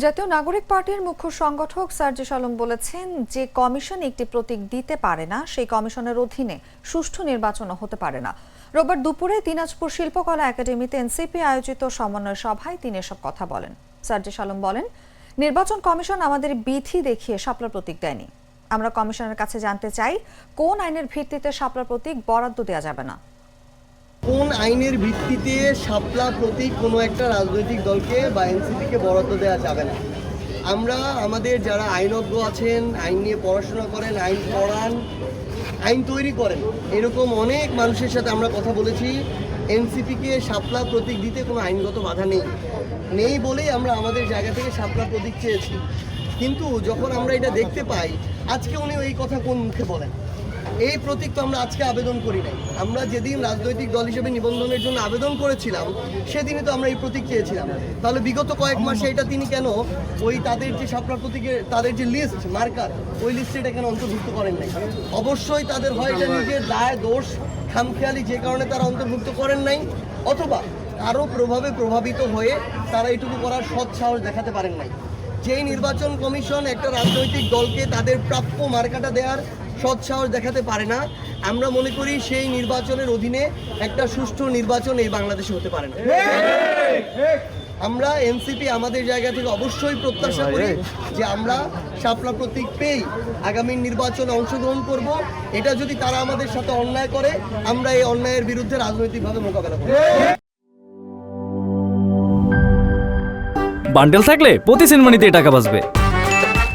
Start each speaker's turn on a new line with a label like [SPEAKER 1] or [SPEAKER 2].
[SPEAKER 1] জাতীয় নাগরিক পার্টির মুখ্য সংগঠক সার্জিস আলম বলেছেন, যে কমিশন একটি প্রতীক দিতে পারে না, সেই কমিশনের অধীনে সুষ্ঠু নির্বাচনও হতে পারে না। রোববার দুপুরে দিনাজপুর শিল্পকলা একাডেমিতে এনসিপি আয়োজিত সমন্বয় সভায় তিনি এসব কথা বলেন। সার্জিস আলম বলেন, নির্বাচন কমিশন আমাদের বিধি দেখিয়ে শাপলা প্রতীক দেয়নি। আমরা কমিশনের কাছে জানতে চাই, কোন আইনের ভিত্তিতে শাপলা প্রতীক বরাদ্দ দেওয়া যাবে না।
[SPEAKER 2] কোন আইনের ভিত্তিতে শাপলা প্রতীক কোনো একটা রাজনৈতিক দলকে বা এনসিপিকে বরাদ্দ দেওয়া যাবে না। আমরা, আমাদের যারা আইনজ্ঞ আছেন, আইন নিয়ে পড়াশোনা করেন, আইন পড়ান, আইন তৈরি করেন, এরকম অনেক মানুষের সাথে আমরা কথা বলেছি। এনসিপিকে শাপলা প্রতীক দিতে কোনো আইনগত বাধা নেই। নেই বলেই আমরা আমাদের জায়গা থেকে শাপলা প্রতীক চেয়েছি। কিন্তু যখন আমরা এটা দেখতে পাই, আজকে উনি এই কথা কোন মুখে বলেন? এই প্রতীক তো আমরা আজকে আবেদন করি নাই। আমরা যেদিন রাজনৈতিক দল হিসেবে নিবন্ধনের জন্য আবেদন করেছিলাম সেদিনই তো আমরা এই প্রতীক চেয়েছিলাম। তাহলে বিগত কয়েক মাসে এটা তিনি কেন ওই তাদের যে সাপড়া প্রতীকের তাদের যে লিস্ট মার্কার ওই লিস্টে এটা কেন অন্তর্ভুক্ত করেন নাই? অবশ্যই তাদের হয় এটা নিজের দায় দোষ খামখেয়ালি যে কারণে তারা অন্তর্ভুক্ত করেন নাই অথবা কারও প্রভাবে প্রভাবিত হয়ে তারা এটুকু করার সৎ সাহস দেখাতে পারেন নাই। যেই নির্বাচন কমিশন একটা রাজনৈতিক দলকে তাদের প্রাপ্য মার্কাটা দেওয়ার সৎসাহস দেখাতে পারে না। আমরা মনে করি সেই নির্বাচনের অধীনে একটা সুষ্ঠু নির্বাচন এই বাংলাদেশে হতে পারে না। আমরা এনসিপি আমাদের জায়গা থেকে অবশ্যই প্রত্যাশা করি যে আমরা শাপলা প্রতীক পেয়েই আগামী নির্বাচনে অংশগ্রহণ করব। এটা যদি তারা আমাদের সাথে অন্যায় করে, আমরা এই অন্যায়ের বিরুদ্ধে রাজনৈতিকভাবে মোকাবেলা করব।
[SPEAKER 3] বান্ডেল থাকলে প্রতি সিনেমানিতে টাকা বাঁচবে।